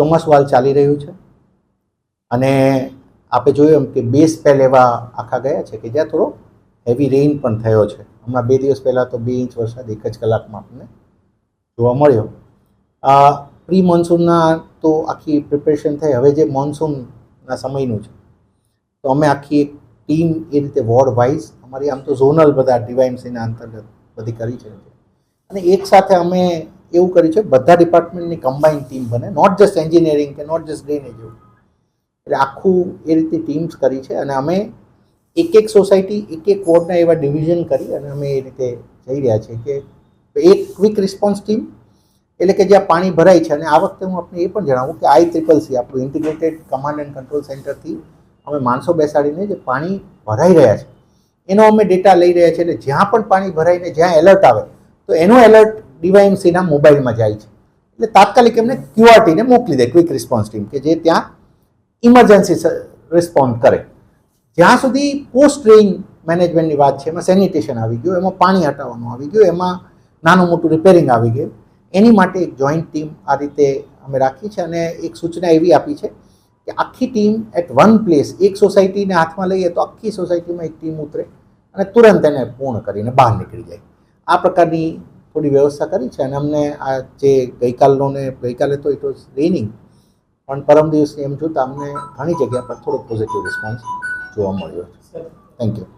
ચોમાસું હાલ ચાલી રહ્યું છે. અને આપણે જોયું એમ કે બે સ્પેલ એવા આખા ગયા છે કે જ્યાં થોડો હેવી રેઇન પણ થયો છે. હમણાં બે દિવસ પહેલાં તો બે ઇંચ વરસાદ એક જ કલાકમાં આપણને જોવા મળ્યો. આ પ્રી મોન્સૂનના તો આખી પ્રિપેરેશન થઈ. હવે જે મોન્સૂનના સમયનું છે, તો અમે આખી એક ટીમ એ રીતે વોર્ડ વાઇઝ અમારી આમ તો ઝોનલ બધા ડીવાયમસીના અંતર્ગત બધી કરી છે. અને એક સાથે અમે એવું કર્યું છે, બધા ડિપાર્ટમેન્ટની કમ્બાઈન ટીમ બને નોટ જસ્ટ એન્જિનિયરિંગ કે નોટ જસ્ટ ડ્રેનેજ એવું. એટલે આખું એ રીતે ટીમ્સ કરી છે અને અમે એક એક સોસાયટી એક એક વોર્ડના એવા ડિવિઝન કરી અને અમે એ રીતે જઈ રહ્યા છીએ કે એક ક્વિક રિસ્પોન્સ ટીમ એટલે કે જ્યાં પાણી ભરાય છે. અને આ વખતે હું આપને એ પણ જણાવું કે આઈ ટ્રિપલ સી, આપણું ઇન્ટિગ્રેટેડ કમાન્ડ એન્ડ કંટ્રોલ સેન્ટરથી અમે માણસો બેસાડીને જે પાણી ભરાઈ રહ્યા છે. એનો અમે ડેટા લઈ રહ્યા છીએ. એટલે જ્યાં પણ પાણી ભરાઈને જ્યાં એલર્ટ આવે, તો એનો એલર્ટ ડીવાયએમસીના મોબાઈલમાં જાય છે. એટલે તાત્કાલિક એમને ક્યુઆરટીને મોકલી દે, ક્વિક રિસ્પોન્સ ટીમ, કે જે ત્યાં ઇમરજન્સી રિસ્પોન્ડ કરે. જ્યાં સુધી પોસ્ટ રેઇન મેનેજમેન્ટની વાત છે, એમાં સેનિટેશન આવી ગયું, એમાં પાણી હટાવવાનું આવી ગયું, એમાં નાનું મોટું રિપેરિંગ આવી ગયું. એની માટે એક જોઈન્ટ ટીમ આ રીતે અમે રાખી છે અને એક સૂચના એવી આપી છે કે આખી ટીમ એટ વન પ્લેસ, એક સોસાયટીને હાથમાં લઈએ તો આખી સોસાયટીમાં એક ટીમ ઉતરે અને તુરંત એને પૂર્ણ કરીને બહાર નીકળી જાય. આ પ્રકારની થોડી વ્યવસ્થા કરી છે અને અમને આ જે ગઈકાલનો ને ગઈકાલે તો ઇટ વોઝ રેનિંગ પણ પરમ દિવસની એમ જોતાં અમને ઘણી જગ્યા પર થોડો પોઝિટિવ રિસ્પોન્સ જોવા મળ્યો છે. Thank you